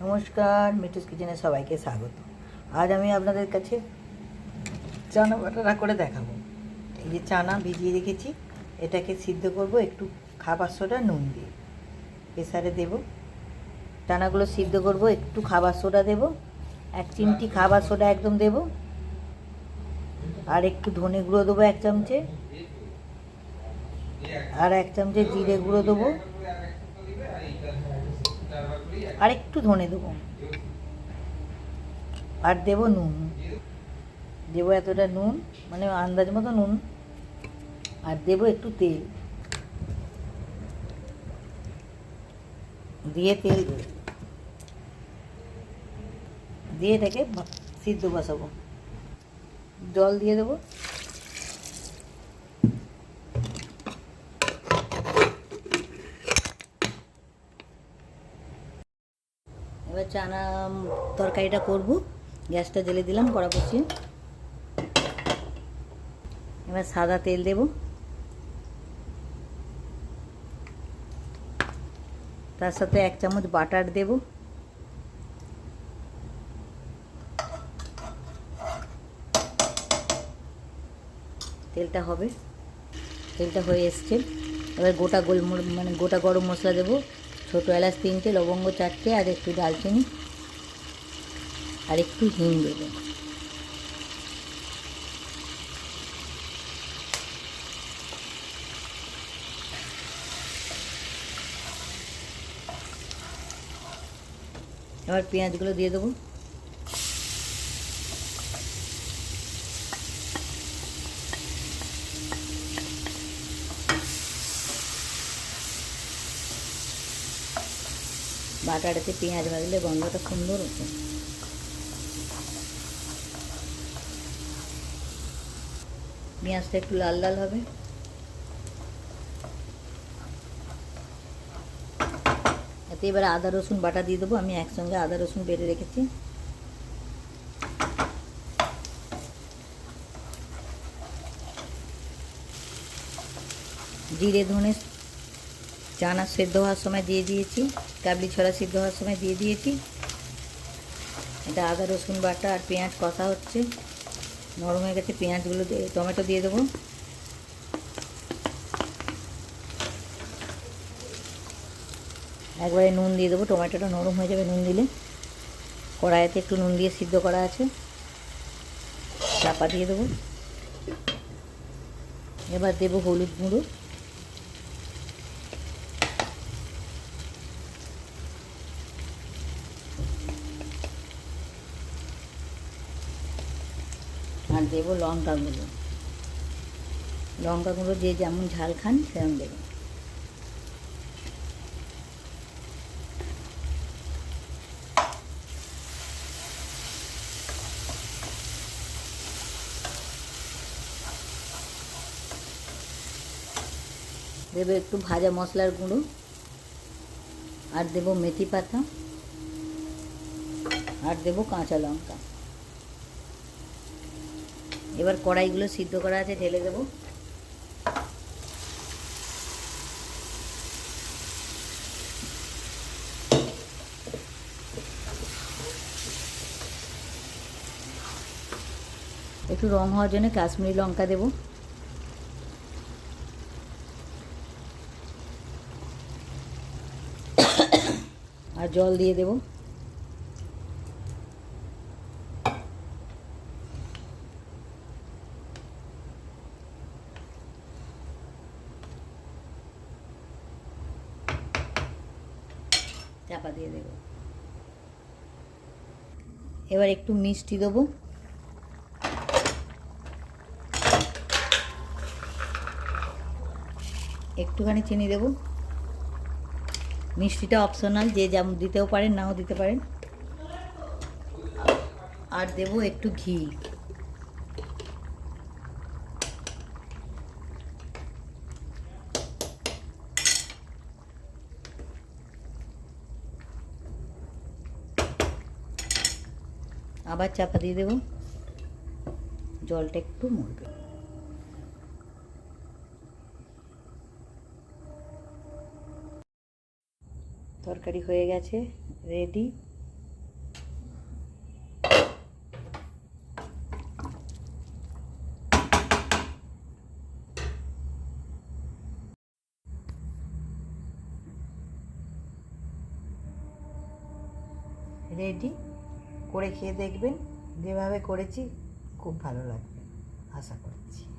নমস্কার, মিঠুস কিচেনে সবাইকে স্বাগত। আজ আমি আপনাদের কাছে চানা বাটারা করে দেখাবো। এই যে চানা ভিজিয়ে রেখেছি, এটাকে সিদ্ধ করব একটু খাবার সোডা নুন দিয়ে। প্রেসারে দেব। চানাগুলো সিদ্ধ করব, একটু খাবার সোডা দেব। এক চিমটি খাবার সোডা একদম দেব। আর একটু ধনে গুঁড়ো দেবো এক চামচে। আর এক চামচে জিরে গুঁড়ো দেবো। আর একটু ধনে দেবো। আর দেবো নুন। দেবো এতটা নুন মানে আন্দাজ মতো নুন। আর দেবো একটু তেল। দিয়ে তেল দিয়ে এটাকে সিদ্ধ বসাবো। জল দিয়ে দেবো। এবার চানা তরকারিটা করব। গ্যাসটা জ্বেলে দিলাম, কড়া বসিয়ে এবার সাদা তেল দেব। তার সাথে এক চামচ বাটার দেব। তেলটা হবে। তেলটা হয়ে এসছে। এবার গোটা গোলমর মানে গোটা গরম মশলা দেবো। ছোটো এলাচ তিনটে লবঙ্গ চারটে আর একটু দালচিনি আর একটু হিং দেবো। এবার পেঁয়াজগুলো দিয়ে দেবো। বাটাটাতে পেঁয়াজ ভাজলে গন্ধটা সুন্দর হতো পেঁয়াজটা একটু লাল লাল হবে। এতে এবার আদা, রসুন, বাটা দিয়ে দেবো। আমি একসঙ্গে আদা, রসুন বেটে রেখেছি। জিরে ধনে চানা সেদ্ধ হওয়ার সময় দিয়ে দিয়েছি, কাবলি ছড়া সিদ্ধ হওয়ার সময় দিয়ে দিয়েছি। এটা আদা, রসুন বাটা আর পেঁয়াজ কষা হচ্ছে। নরম হয়ে গেছে, পেঁয়াজগুলো টমেটো দিয়ে দেবো। একবারে নুন দিয়ে দেবো, টমেটোটা নরম হয়ে যাবে নুন দিলে। কড়াইতে একটু নুন দিয়ে সিদ্ধ করা আছে। চাপা দিয়ে দেবো। এবার দেবো হলুদ গুঁড়ো। আর দেবো লঙ্কা গুঁড়ো লঙ্কা গুঁড়ো যে যেমন ঝাল খান সেরকম দেবেন দেবো একটু ভাজা মশলার গুঁড়ো, আর দেবো মেথি পাতা, আর দেবো কাঁচা লঙ্কা। এবার কড়াইগুলো সিদ্ধ করা আছে, ঢেলে দেবো। একটু রং হওয়ার জন্য কাশ্মীরি লঙ্কা দেবো। আর জল দিয়ে দেবো। চাপা দিয়ে দেবো। এবার একটু মিষ্টি দেবো। একটুখানি চিনি দেবো। মিষ্টিটা অপশনাল যে যেমন দিতেও পারেন, নাও দিতে পারেন। আর দেবো একটু ঘি। আবার চাপা দিয়ে দেব। জলটা একটু মরবে। তরকারি হয়ে গেছে রেডি রেডি করে খেয়ে দেখবেন। যেভাবে করেছি খুব ভালো লাগবে। আশা করছি।